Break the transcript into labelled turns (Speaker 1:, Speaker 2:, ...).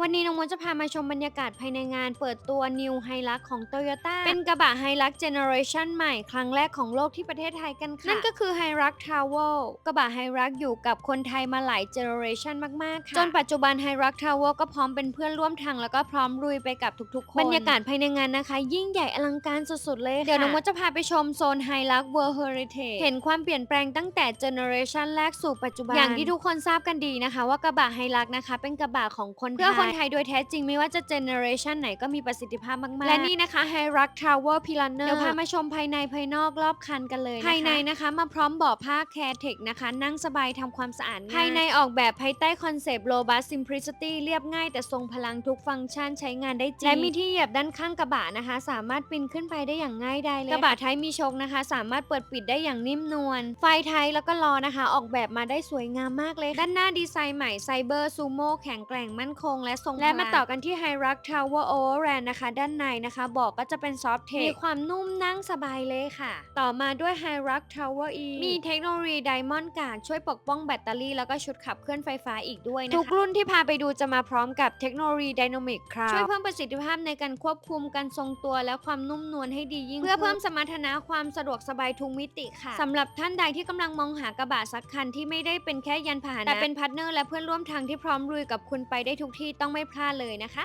Speaker 1: วันนี้น้องมดจะพามาชมบรรยากาศภายในงานเปิดตัว New h i l u x ของ Toyota เป็นกระบะ h i l u x Generation ใหม่ครั้งแรกของโลกที่ประเทศไทยกันค่ะ นั่นก็คือ h i l u x Travel กระบะ h i l u x อยู่กับคนไทยมาหลาย Generation มาก ๆ ค่ะ จนปัจจุบัน h i l u x Travel ก็พร้อมเป็นเพื่อนร่วมทางแล้วก็พร้อมลุยไปกับทุก ๆ คน บรรยากาศภายในงานนะคะ ยิ่งใหญ่อลังการสุด ๆ เลยค่ะเดี๋ยวน้องมดจะพาไปชมโซน h i l u x World Heritage เห็นความเปลี่ยนแปลงตั้งแต่ Generation แรกสู่ปัจจุบัน อย่างที่ทุกคนทราบกันดีนะคะ ว่ากระบะ h i l u x นะคะ เป็นกระบะของคนไทยเพื่อคนไทยโดยแท้จริงไม่ว่าจะเจเนอเรชันไหนก็มีประสิทธิภาพมาก ๆ และนี่นะคะ h i r u x Tower Planner เดี๋ยวพามาชมภายในภายนอกรอบคันกันเลยนะคะภายในนะคะมาพร้อมเบาะผ้า Caretex นะคะ นั่งสบายทำความสะอาดง่ายภายในออกแบบภายใต้คอนเซปต์ Robust Simplicity เรียบง่ายแต่ทรงพลังทุกฟังก์ชันใช้งานได้จริงและมีที่เหยียบด้านข้างกระบะนะคะ สามารถปีนขึ้นไปได้อย่างง่ายดายเลยกระบะท้ายมีโชคนะคะ สามารถเปิดปิดได้อย่างนิ่มนวลไฟท้ายแล้วก็ล้อนะคะ ออกแบบมาได้สวยงามมากเลย ด้านหน้าดีไซน์ใหม่ไซเบอร์ซูโม่แข็งแกร่งมั่นคงและทรงและมาต่อกันที่ h i r u x Tower Overland นะคะ ด้านในนะคะเบอกก็จะเป็นซอฟ t เทมีความนุ่มนั่งสบายเลยค่ะ ต่อมาด้วย h i r u x Tower E มีเทคโนโลยี Diamond Guard ช่วยปกป้องแบตเตอรี่แล้วก็ชุดขับเคลื่อนไฟฟ้าอีกด้วยนะคะทุกรุ่นที่พาไปดูจะมาพร้อมกับเทคโนโลยี Dynamic Cloud ช่วยเพิ่มประสิทธิภาพในการควบคุมการทรงตัวและความนุ่มนวลให้ดียิ่งขึ้นเพื่อเพิ่มสมรรถนะความสะดวกสบายทุกมิติค่ะสำหรับท่านใดที่กำลังมองหากระบะสักคันที่ไม่ได้เป็นแค่ยันพาหนะแต่เป็นพาร์ทเนอร์และเพื่อนร่วมทางที่พร้อมลุยกับคุณไปได้ทุกที่ต้องไม่พลาดเลยนะคะ